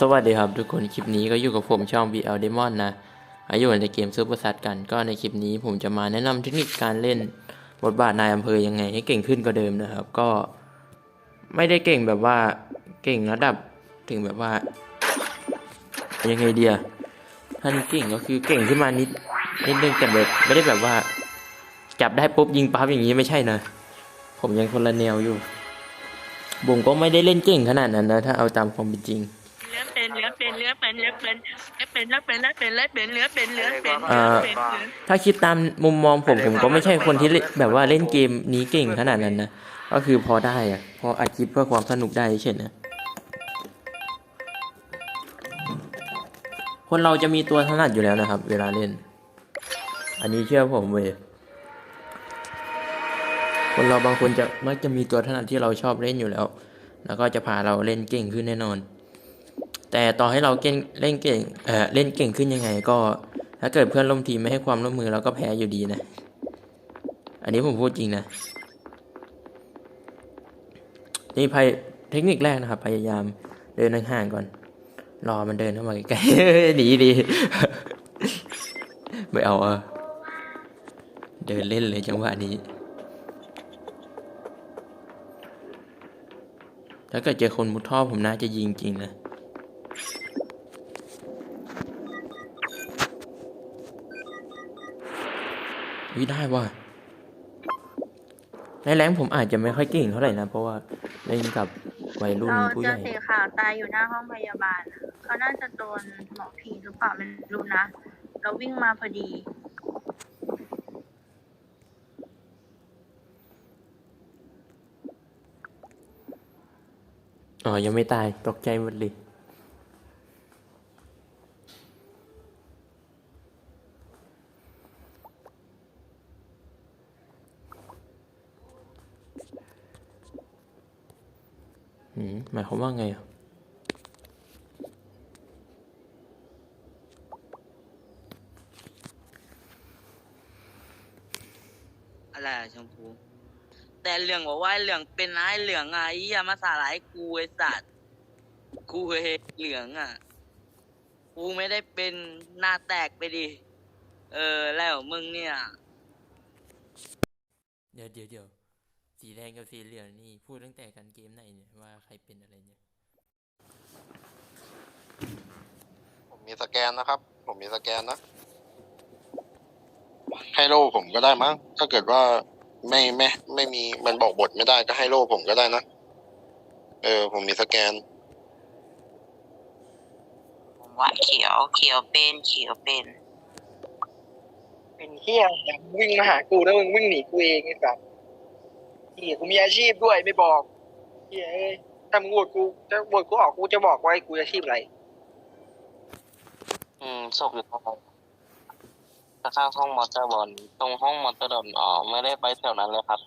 สวัสดีครับทุกคน คลิปนี้ก็อยู่กับผมช่อง BL Demon นะ อายุในเกมซูเปอร์ซัดกัน ก็ในคลิปนี้ผมจะมาแนะนำเทคนิคการเล่นบทบาทนายอำเภอยังไงให้เก่งขึ้นกว่าเดิมนะครับ ก็ไม่ได้เก่งแบบว่าเก่งระดับถึงแบบว่า ยังไงเดียท่านเก่งก็คือเก่งขึ้นมานิดนิดนึงแต่แบบไม่ได้แบบว่า จับได้ปุ๊บยิงปั๊บอย่างนี้ไม่ใช่นะ ผมยังคนละแนวอยู่ผมก็ไม่ได้เล่นเก่งขนาดนั้นนะถ้าเอาตามความเป็นจริง เป็นเลือเป็นเลือเป็นเลือเป็นเป็นเลือเป็นเลือเป็นเลือเป็นเลือเป็นเลือเป็นเลือเป็นถ้าคิดตามมุมมองผมผมก็ไม่ใช่คนที่แบบว่าเล่นเกมนี้เก่งขนาดนั้นนะก็คือพอได้อะพออัดคลิปเพื่อความสนุกได้เช่นนะคนเราจะมีตัวถนัดอยู่แล้วนะครับ เวลาเล่น อันนี้เชื่อผมเว้ยคนเราบางคนจะมักจะมีตัวถนัดที่เราชอบเล่นอยู่แล้ว แล้วก็จะพาเราเล่นเก่งขึ้นแน่นอน แต่ต่อให้เราเก่งเล่นเก่งเอ่อเล่นเก่งขึ้นยังไงก็ ถ้าเกิดเพื่อนร่วมทีมไม่ให้ความร่วมมือเราก็แพ้อยู่ดีนะ อันนี้ผมพูดจริงนะ นี่พยเทคนิคแรกนะครับ พยายามเดินห่างๆก่อน รอมันเดินเข้ามาใกล้ๆหนีดีไม่เอาเออเดินเล่นเลยจังหวะนี้ ถ้าเกิดเจอคนมุดท่อผมน่าจะยิงจริงนะ วิได้ว่ะในแรงผมอาจจะไม่ค่อยเก่งเท่าไหร่นะ เพราะว่าเล่นกับวัยรุ่นเราผู้เจใหอญ่ สีขาวตายอยู่หน้าห้องพยาบาลอะเขาน่าจะโดนหมอผีหรือเปล่าไม่รู้นะ เราวิ่งมาพอดี อ๋อ ยังไม่ตายตกใจหมดเลย หืมหมายค วามว่าไงอะอะไรอะชมพู แต่เหลืองบอกว่าเหลืองเป็นนายเหลืองอะไอ้อย่ามาสาหร่ายกูไอ้สัตว์กูเฮเหลืองอะกูไม่ได้เป็นหน้าแตกไปดิเออแล้วมึงเนี่ย เดี๋ยวเดี๋ยวเดี๋ยวสีแดงกับสีเหลืองนี่พูดตั้งแต่กันเกมไหนเนี่ยว่าใครเป็นอะไรเนี่ย ผ มมีสแกนนะครับ ผมมีสแกนนะ ให้โล่ผมก็ได้มั้ง ถ้าเกิดว่าไม่ไม่ไม่มีมันบอกบทไม่ได้ก็ให้โล่ผมก็ได้นะ เออ ผมมีสแกน ผมว่าเขียวเขียวเป็นเขียวเป็น เป็นเฮียวิ่งมาหากูแล้วมึงวิ่งหนีกูเองไอ้สัสเฮียกูมีอาชีพด้วยไม่บอกเฮียเอ้ยถ้ามึงโหวตกูจะโหวตกูออกกูจะบอกว่ากูอาชีพอะไร อืมศพอยู่ตรงนั้นข้างๆห้องมอเตอร์บอลตรงห้องมอเตอร์บอลอ๋อไม่ได้ไปแถวนั้นเลยครับ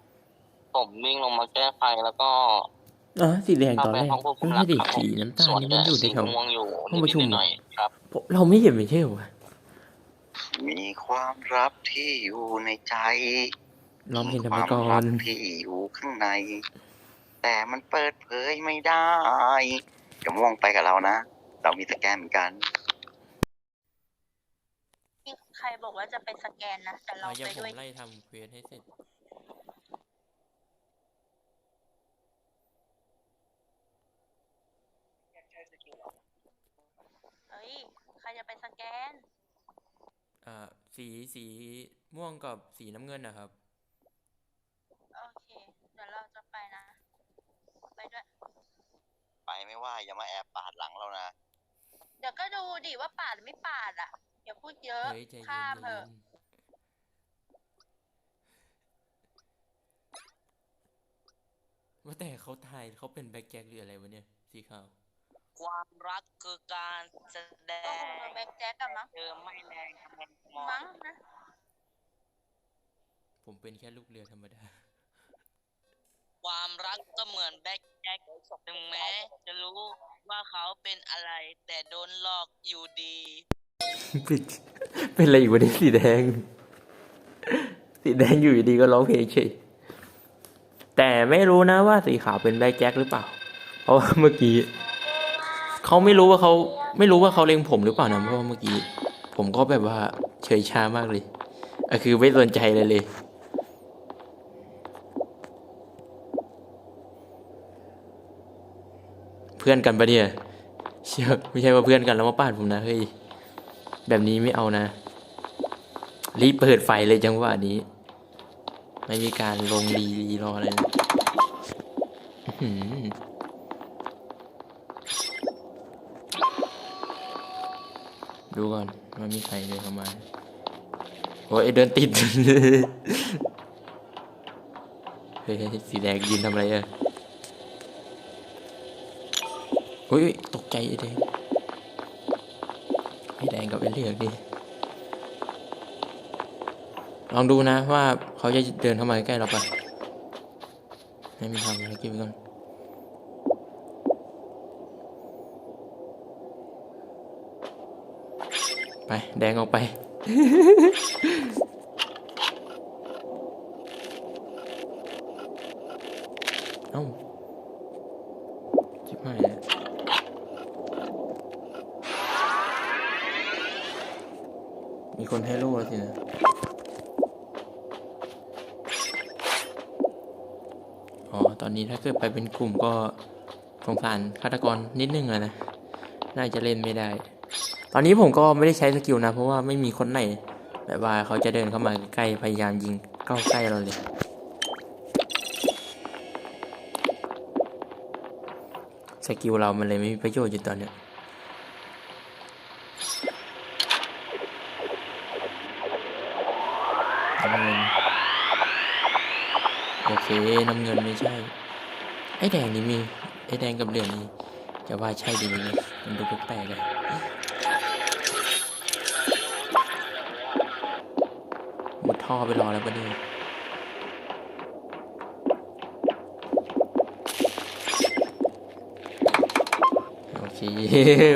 ผมวิ่งลงมาแก้ไฟแล้วก็ อ๋อสีแดงเข้าตอนไปแรกห้องควบคุมไม่ได้ครับสีน้ำตาลส่วนนี่มันอยู่ในสีแถวม่วงอยู่ห้องประชุมนิดๆหน่อยๆครับเราไม่เห็นไม่ใช่เหรอวะมีความลับที่อยู่ในใจเราเห็นทำคไมวามก่อลันบที่อยู่ข้างใน แต่มันเปิดเผยไม่ได้จะม่วงไปกับเรานะ เรามีสแกนเหมือนกันที่ ใครบอกว่าจะไปสแกนนะ แต่เราเราจะไปผมด้วย ไล่ทำเควสให้เสร็จ เฮ้ย ใครจะไปสแกน อ่า สีสีม่วงกับสีน้ำเงินนะครับ โอเค เดี๋ยวเราจะไปนะ ไปด้วย ไปไม่ว่าอย่ามาแอบปาดหลังเรานะ เดี๋ยวก็ดูดิว่าปาดหรือไม่ปาดอะ อย่าพูดเยอะเฮ้ยใจเย็นข้ามใจเถเย็อะนว่าแต่เขาทายเขาเป็นแบ็คแจ็คหรืออะไรวะเนี่ย สีขาว ความรักคือการแสดก็คงงเป็นแบ็คแจ็คกันมั้งเธอไม่แรงทำไมมองมั้งนะผมเป็นแค่ลูกเรือธรรมดา ความรักก็เหมือนแบ็คแจ็คถึงแม้ จะรู้ว่าเขาเป็นอะไร แต่โดนหลอกอยู่ดีเป็นเป็นอะไรอยู่วันนี้สีแดง สีแดงอยู่ดีก็ร้องเพลงเฉยแต่ไม่รู้นะว่าสีขาวเป็นแบ็แจ็คหรือเปล่า เพราะว่าเมื่อกี้เขาไม่รู้ว่าเขาไม่รู้ว่าเขาเล็งผมหรือเปล่านะเพราะว่าเมื่อกี้ ผมก็แบบว่าเฉยชามากเลยอะคือไม่สนใจเลยเลยเพื่อนกันปะเนี่ยเชื่อไม่ใช่ว่าเพื่อนกันแล้วมาปาดผมนะเฮ้ย แบบนี้ไม่เอานะ รีบเปิดไฟเลยจังหวะนี้ ไม่มีการลงรีรีรออะไรนะดูก่อนว่ามีใครเดินเข้ามา โอ้ยเดินติด เฮ้ยสีแดงยืนทำอะไรอะเฮ้ยตกใจไอ้แดงไอ้แด งกับไอ้เหลือกดิลองดูนะว่าเขาจะเดินเข้ามาใกล้เราปะให้มันทำอะไรกินไปก่อนไป แดงออกไป เอ้าชิบหายแล้ว มีคนให้โล่แล้วสินะอ๋อ ตอนนี้ถ้าเกิดไปเป็นกลุ่มก็สงสารฆาตกรนิดนึงอะนะ น่าจะเล่นไม่ได้ ตอนนี้ผมก็ไม่ได้ใช้สกิลนะ เพราะว่าไม่มีคนไหนแบบว่าเขาจะเดินเข้ามาใกล้พยายามยิงเข้าใกล้เราเลย สกิลเรามันเลยไม่มีประโยชน์อยู่ตอนเนี้ย น้ำเงิน โอเค น้ำเงินไม่ใช่ ไอ้แดงนี่มี ไอ้แดงกับเหลืองนี่จะว่าใช่ดีไหมเนี่ยมันดูแปลกๆเลยมุดท่อไปรอแล้วปะเนี่ยโอเค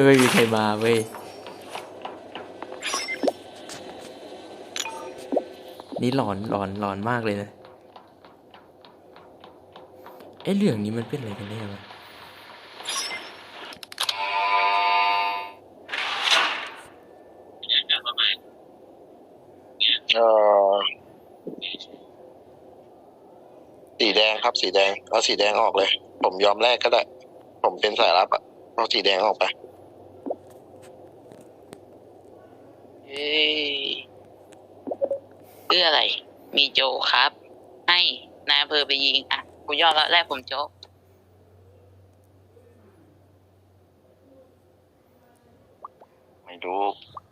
ไม่มีใครมาเว้ย นี่หลอนหลอนหลอนมากเลยนะไอ้เรื่องนี้มันเป็นอะไรกันแน่วะเออสีแดงครับสีแดงเอาสีแดงออกเลย ผมยอมแลกก็ได้ ผมเป็นสายลับอะเอาสีแดงออกไปเฮ้ย ชื่ออะไร มีโจครับ ให้นายอำเภอไปยิง อะกูยอมแล้วแรกผมโจไม่รู้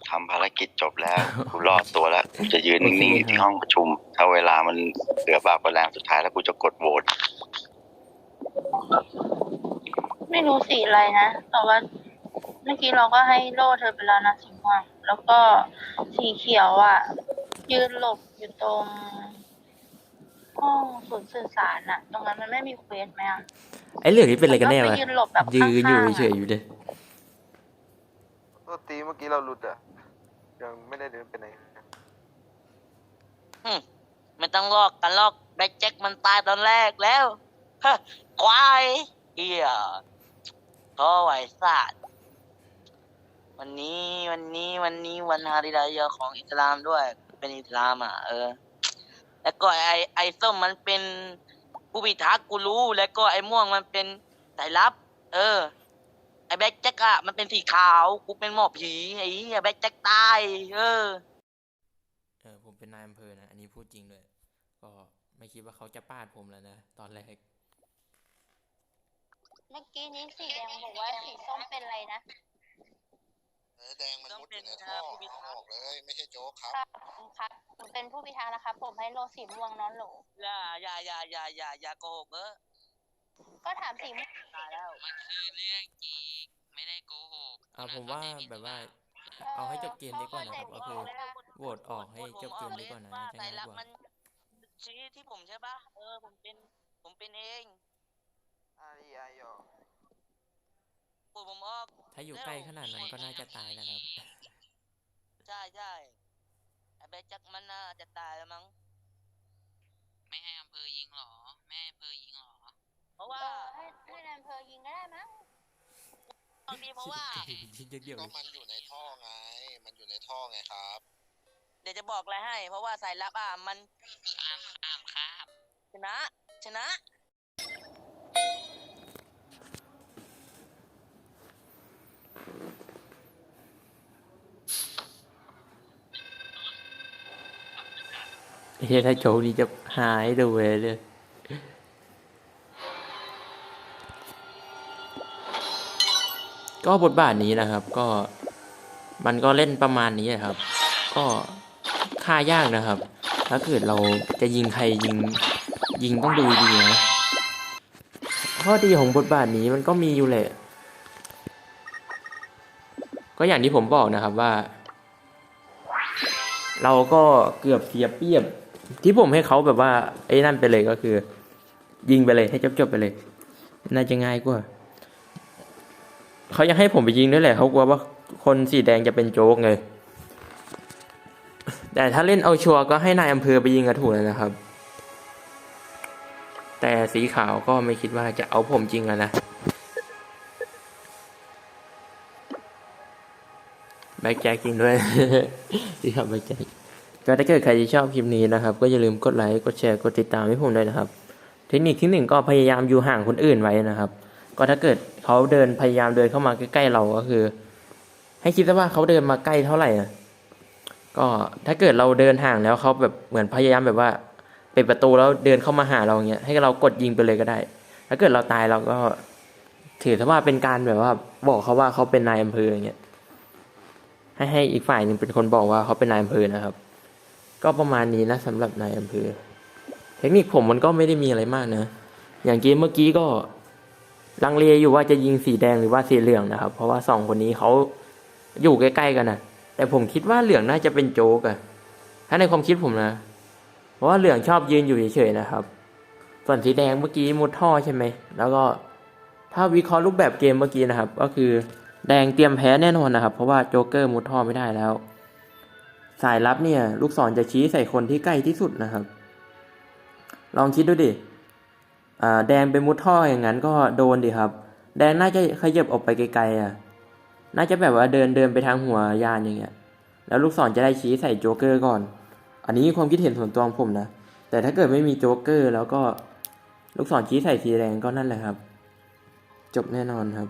ทำภารกิจจบแล้วกูรอดตัวแล้วกูจะยืนนิ่งๆอยู่ที่ห้องประชุม ถ้าเวลามันเหลือบากกว่าแรงสุดท้ายแล้วกูจะกดโหวตไม่รู้สีอะไรนะ แต่ว่าเมื่อกี้เราก็ให้โล่เธอไปแล้วนะสีม่วงแล้วก็สีเขียวอะ ยืนหลบ อยู่ตรงห้องศูนย์สื่อสารอะตรงนั้นมันไม่มีเควสไหมอะไอ้เรื่องนี้เป็นอะไรกันแน่มัวะไปยืนหลบแบบยืนอยู่ข้างๆะเฉยๆอยู่เลยตัวตีเมื่อกี้เราหลุดอะ ยังไม่ได้เดินไปไหนไม่ต้องลอกกันลอกแบ็คแจ็คมันตายตอนแรกแล้วฮะควายเฮียท้อไหวสัตว์วันนี้วันนี้วันนี้วันฮาริรายาของอิสลามด้วย เป็นอิสลามอะเออ แล้วก็ไอไอส้มมันเป็นผู้พิทักษ์กูรู้ แล้วก็ไอม่วงมันเป็นสายลับ เออ ไอแบ็คแจ็คอะมันเป็นสีขาวกูเป็นหมอผีไอ้เหี้ยแบ็คแจ็คตายเออ เออผมเป็นนายอำเภอนะ อันนี้พูดจริงเลยก็ไม่คิดว่าเขาจะปาดผมแล้วนะ ตอนแรก เมื่อกี้นี้สีแดงบอกว่าสีส้มเป็นอะไรนะ เออแดงมันมุดอยู่ในต้องเป็นท่อผู้พิทักษ์เอาออกเลย ไม่ใช่โจ๊กครับครับผมครับผมเป็นผู้พิทักษ์นะครับ ผมให้โลสีม่วงน้อนโหล อย่าอย่าอย่าอย่าอย่าอย่าโกหกเออก็ถามสีม่วงตายแล้ว มันคือเรื่องจริงไม่ได้โกหกอ่าผมว่าแบบว่า เอาให้จบเกมดีกว่านะครับก็คือโหวตออกให้จบเกมดีกว่านะว่าจะสาง่ายยลับกว่ามันชี้ที่ผมใช่ปะเออผมเป็นผมเป็นเองอารีอายอ ปวดผมออกถ้าอยู่ใกล้ขนาดนั้นก็น่าจะตายนะครับ ใช่ใช่ไอ้แบจักมันน่าจะตายแล้วมั้ง ไม่ให้อำเภอยิงหรอ แม่อำเภอยิงหรอ เพราะว่าเออให้ให้นายอำเภอยิงก็ได้มั้งบางทีเพราะว่าเดี๋ยวก็มันอยู่ในท่อไง มันอยู่ในท่อไงครับ เดี๋ยวจะบอกอะไรให้ เพราะว่าสายลับอะมันชนะ ชนะ เฮ้ยถ้าโชคดีจะหายดูเลยเลยก็บทบาทนี้นะครับ ก็มันก็เล่นประมาณนี้ครับ ก็ฆ่ายากนะครับ ถ้าเกิดเราจะยิงใครยิง ยิงต้องดูดีนะข้อดีของบทบาทนี้มันก็มีอยู่แหละ ก็อย่างที่ผมบอกนะครับว่า เราก็เกือบเสียเปรียบ ที่ผมให้เขาแบบว่าไอ้นั่นไปเลยก็คือ ยิงไปเลยให้จบๆไปเลย น่าจะง่ายกว่าเขายังให้ผมไปยิงด้วยแหละเขากลัวว่าคนสีแดงจะเป็นโจ๊กไงแต่ถ้าเล่นเอาชัวร์ก็ให้นายอำเภอไปยิงกระถูกเลยนะครับ แต่สีขาวก็ไม่คิดว่าจะเอาผมจริงอะนะแบ็กแจ็คจริงด้วยสีขาวแบ็กแจ็ค ก็ถ้าเกิดใครที่ชอบคลิปนี้นะครับ ก็อย่าลืมกดไลค์กดแชร์กดติดตามให้ผมด้วยนะครับ เทคนิคที่หนึ่งก็พยายามอยู่ห่างคนอื่นไว้นะครับ ก็ถ้าเกิดเขาเดินพยายามเดินเข้ามาใกล้ๆเราก็คือ ให้คิดซะว่าเขาเดินมาใกล้เท่าไหร่อะก็ถ้าเกิดเราเดินห่างแล้วเขาแบบเหมือนพยายามแบบว่าปิดประตูแล้วเดินเข้ามาหาเราเงี้ยให้เรากดยิงไปเลยก็ได้ ถ้าเกิดเราตายเราก็ ถือซะว่าเป็นการแบบว่า บอกเขาว่าเขาเป็นนายอำเภออย่างเงี้ยให้ให้อีกฝ่ายหนึ่งเป็นคนบอกว่าเขาเป็นนายอำเภอนะครับ ก็ประมาณนี้นะสำหรับนายอำเภอ เทคนิคผมมันก็ไม่ได้มีอะไรมากนะ อย่างเกมเมื่อกี้ก็ลังเลอยู่ว่าจะยิงสีแดงหรือว่าสีเหลืองนะครับ เพราะว่าสองคนนี้เขาอยู่ใกล้ๆกันนะแต่ผมคิดว่าเหลืองน่าจะเป็นโจ๊กอะถ้าในความคิดผมนะ เพราะว่าเหลืองชอบยืนอยู่เฉยๆนะครับ ส่วนสีแดงเมื่อกี้มุดท่อใช่ไหม แล้วก็ถ้าวิเคราะห์รูปแบบเกมเมื่อกี้นะครับ ก็คือแดงเตรียมแพ้แน่นอนนะครับ เพราะว่าโจ๊กเกอร์มุดท่อไม่ได้แล้ว สายลับเนี่ย ลูกศรจะชี้ใส่คนที่ใกล้ที่สุดนะครับ ลองคิดดูดิแดงไปมุดท่ออย่างนั้นก็โดนดิครับ แดงน่าจะขยับออกไปไกลๆอะ น่าจะแบบว่าเดินเดินไปทางหัวยานอย่างเงี้ย แล้วลูกศรจะได้ชี้ใส่โจ๊กเกอร์ก่อน อันนี้ความคิดเห็นส่วนตัวของผมนะ แต่ถ้าเกิดไม่มีโจ๊กเกอร์ แล้วก็ลูกศรชี้ใส่สีแดงก็นั่นแหละครับ จบแน่นอนครับ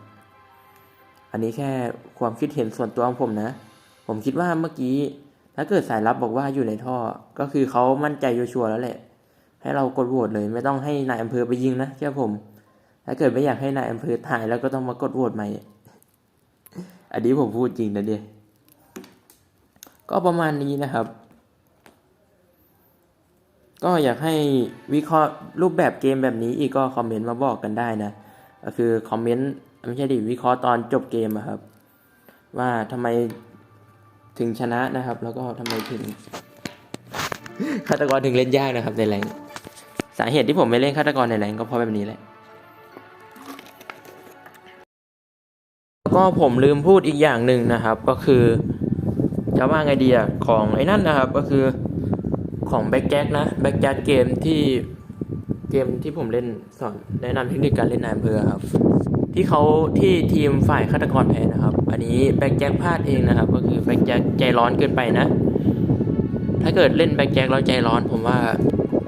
อันนี้แค่ความคิดเห็นส่วนตัวของผมนะ ผมคิดว่าเมื่อกี้ ถ้าเกิดสายลับบอกว่าอยู่ในท่อ ก็คือเขามั่นใจชัวร์แล้วแหละ ให้เรากดโหวตเลย ไม่ต้องให้นายอำเภอไปยิงนะเชื่อผม ถ้าเกิดไม่อยากให้นายอำเภอถ่ายแล้วก็ต้องมากดโหวตใหม่ อันนี้ผมพูดจริงนะเดียก็ประมาณนี้นะครับ ก็อยากให้วิเคราะห์รูปแบบเกมแบบนี้อีกก็คอมเมนต์มาบอกกันได้นะก็คือคอมเมนต์ไม่ใช่ดิวิเคราะห์ตอนจบเกมอะครับ ว่าทำไม ถึงชนะนะครับ แล้วก็ทำไมถึงฆาตกรถึงเล่นยากนะครับ ในแรงสาเหตุที่ผมไม่เล่นฆาตกรในแรงก็เพราะแบบนี้แหละแล้วก็ผมลืมพูดอีกอย่างหนึ่งนะครับ ก็คือ จะว่าไงดีอะของไอ้นั่นนะครับ ก็คือของแบ็กแจ็คนะแบ็กแจ็คเกมที่เกมที่ผมเล่นสอนแนะนำเทคนิคการเล่นนายอำเภอครับ ที่เขาที่ทีมฝ่ายฆาตกรแพ้นะครับ อันนี้แบ็กแจ็คพลาดเองนะครับ ก็คือแบ็กแจ็คใจร้อนเกินไปนะ ถ้าเกิดเล่นแบ็กแจ็คแล้วใจร้อนผมว่า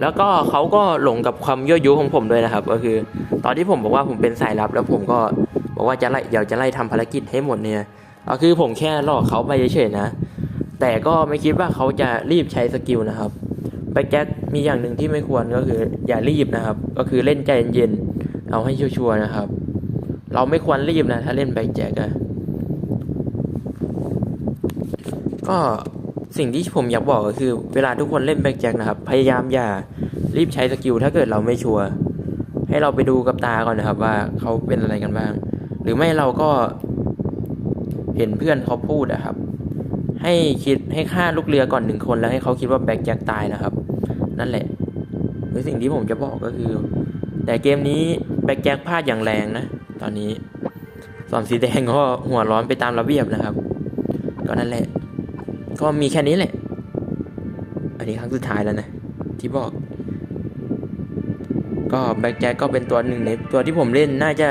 แล้วก็เขาก็หลงกับความยั่วยุของผมด้วยนะครับ ก็คือตอนที่ผมบอกว่าผมเป็นสายลับ แล้วผมก็บอกว่าจะไล่เดี๋ยวจะไล่ทำภารกิจให้หมดเนี่ยก็คือผมแค่หลอกเขาไปเฉยๆนะ แต่ก็ไม่คิดว่าเขาจะรีบใช้สกิลนะครับแบ็กแจ็คมีอย่างหนึ่งที่ไม่ควรก็คืออย่ารีบนะครับ ก็คือเล่นใจเย็นๆเอาให้ชัวร์ๆนะครับ เราไม่ควรรีบนะถ้าเล่นแบ็กแจ็คอะ ก็สิ่งที่ผมอยากบอกก็คือ เวลาทุกคนเล่นแบ็กแจ็คนะครับ พยายามอย่ารีบใช้สกิลถ้าเกิดเราไม่ชัวร์ให้เราไปดูกับตาก่อนนะครับ ว่าเขาเป็นอะไรกันบ้าง หรือไม่เราก็ เห็นเพื่อนเขาพูดอะครับ ให้คิดให้ฆ่าลูกเรือก่อนหนึ่งคนแล้วให้เขาคิดว่าแบ็กแจ็คตายนะครับ นั่นแหละคือสิ่งที่ผมจะบอกก็คือ แต่เกมนี้แบ็กแจ็คพลาดอย่างแรงนะ ตอนนี้ส่วนสีแดงก็หัวร้อนไปตามระเบียบนะครับ ก็นั่นแหละ ก็มีแค่นี้แหละ อันนี้ครั้งสุดท้ายแล้วนะ ที่บอก ก็แบ็กแจ็คก็เป็นตัวหนึ่งในตัวที่ผมเล่นน่าจะ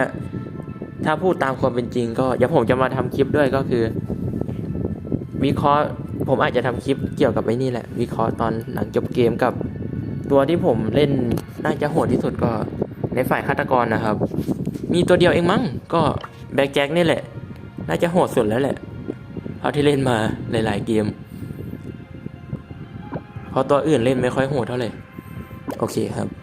ถ้าพูดตามความเป็นจริง ก็เดี๋ยวผมจะมาทำคลิปด้วยก็คือ วิเคราะห์ผมอาจจะทำคลิปเกี่ยวกับไอ้นี่แหละ วิเคราะห์ตอนหลังจบเกมกับ ตัวที่ผมเล่นน่าจะโหดที่สุดก็ในฝ่ายฆาตกรนะครับ มีตัวเดียวเองมั้งก็แบ็กแจ็คนี่แหละ น่าจะโหดสุดแล้วแหละ เท่าที่เล่นมาหลาย ๆ เกม เพราะตัวอื่นเล่นไม่ค่อยโหดเท่าไหร่ โอเคครับ